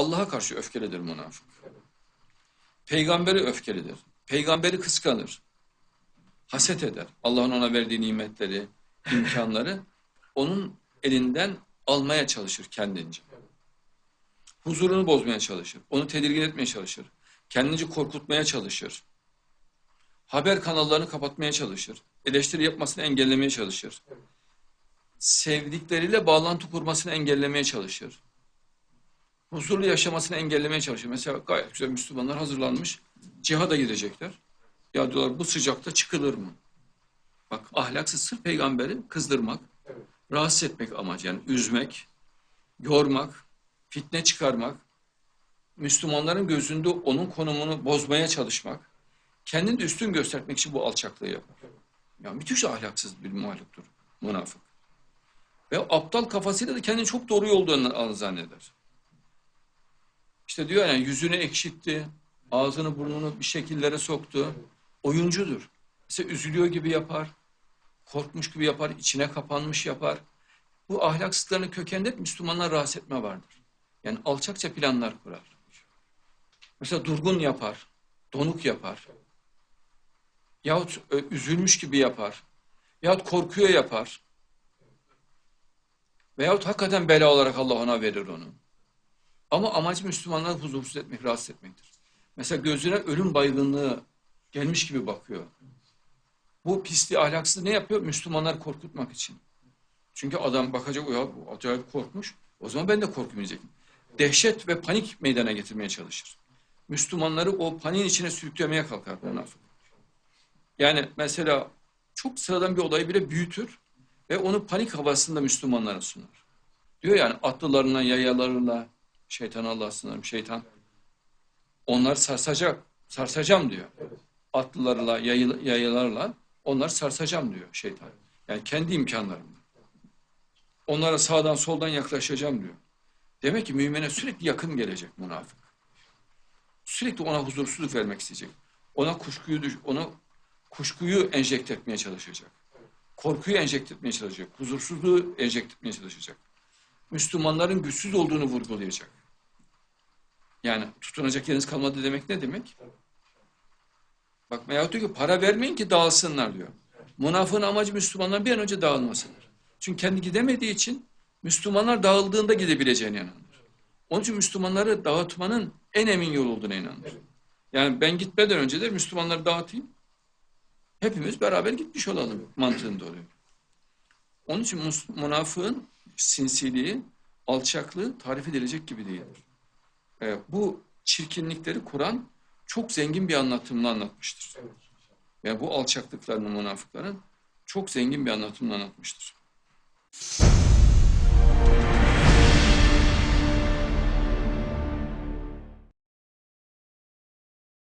Allah'a karşı öfkelidir münafık. Peygamberi öfkelidir. Peygamberi kıskanır. Haset eder. Allah'ın ona verdiği nimetleri, imkanları onun elinden almaya çalışır kendince. Huzurunu bozmaya çalışır. Onu tedirgin etmeye çalışır. Kendince korkutmaya çalışır. Haber kanallarını kapatmaya çalışır. Eleştiri yapmasını engellemeye çalışır. Sevdikleriyle bağlantı kurmasını engellemeye çalışır. Huzurlu yaşamasını engellemeye çalışır. Mesela gayet güzel Müslümanlar hazırlanmış. Cihada gidecekler. Ya diyorlar bu sıcakta çıkılır mı? Bak ahlaksız sırf peygamberi kızdırmak, rahatsız etmek amacı yani üzmek, yormak, fitne çıkarmak, Müslümanların gözünde onun konumunu bozmaya çalışmak, kendini de üstün göstermek için bu alçaklığı yapar. Ya müthiş ahlaksız bir muhaliftir münafık. Ve aptal kafasıyla da kendini çok doğru yolda zanneder. İşte diyor yani yüzünü ekşitti, ağzını burnunu bir şekillere soktu. Oyuncudur. Mesela üzülüyor gibi yapar, korkmuş gibi yapar, içine kapanmış yapar. Bu ahlaksızlıkların kökeninde Müslümanlar rahatsız etme vardır. Yani alçakça planlar kurar. Mesela durgun yapar, donuk yapar. Yahut e, üzülmüş gibi yapar. Yahut korkuyor yapar. Veyahut hakikaten bela olarak Allah ona verir onu. Ama amacı Müslümanları huzursuz etmek, rahatsız etmektir. Mesela gözüne ölüm baygınlığı gelmiş gibi bakıyor. Bu pisliği ahlaksız ne yapıyor? Müslümanları korkutmak için. Çünkü adam bakacak ya bu acayip korkmuş. O zaman ben de korkmayacağım. Dehşet ve panik meydana getirmeye çalışır. Müslümanları o paniğin içine sürüklemeye kalkar. Yani mesela çok sıradan bir olayı bile büyütür ve onu panik havasında Müslümanlara sunar. Diyor yani atlılarına, yayalarına, şeytan Allah sınırım, şeytan onlar sarsacak, sarsacağım diyor. Atlılarla, yayı- yayalarla onlar sarsacağım diyor şeytan. Yani kendi imkanlarımla. Onlara sağdan soldan yaklaşacağım diyor. Demek ki mümine sürekli yakın gelecek münafık. Sürekli ona huzursuzluk vermek isteyecek. Ona kuşkuyu ona kuşkuyu enjekte etmeye çalışacak. Korkuyu enjekte etmeye çalışacak. Huzursuzluğu enjekte etmeye çalışacak. Müslümanların güçsüz olduğunu vurgulayacak. Yani tutunacak yeriniz kalmadı demek ne demek? Bak Mevcut diyor ki para vermeyin ki dağılsınlar diyor. Münafığın amacı Müslümanların bir an önce dağılmasıdır. Çünkü kendi gidemediği için Müslümanlar dağıldığında gidebileceğine inanır. Onun için Müslümanları dağıtmanın en emin yolu olduğuna inanır. Yani ben gitmeden önce de Müslümanları dağıtayım. Hepimiz beraber gitmiş olalım mantığında oluyor. Onun için münafığın sinsiliği, alçaklığı tarif edilecek gibi değildir. Ee, bu çirkinlikleri Kur'an çok zengin bir anlatımla anlatmıştır. Yani bu alçaklıklarını münafıkların çok zengin bir anlatımla anlatmıştır.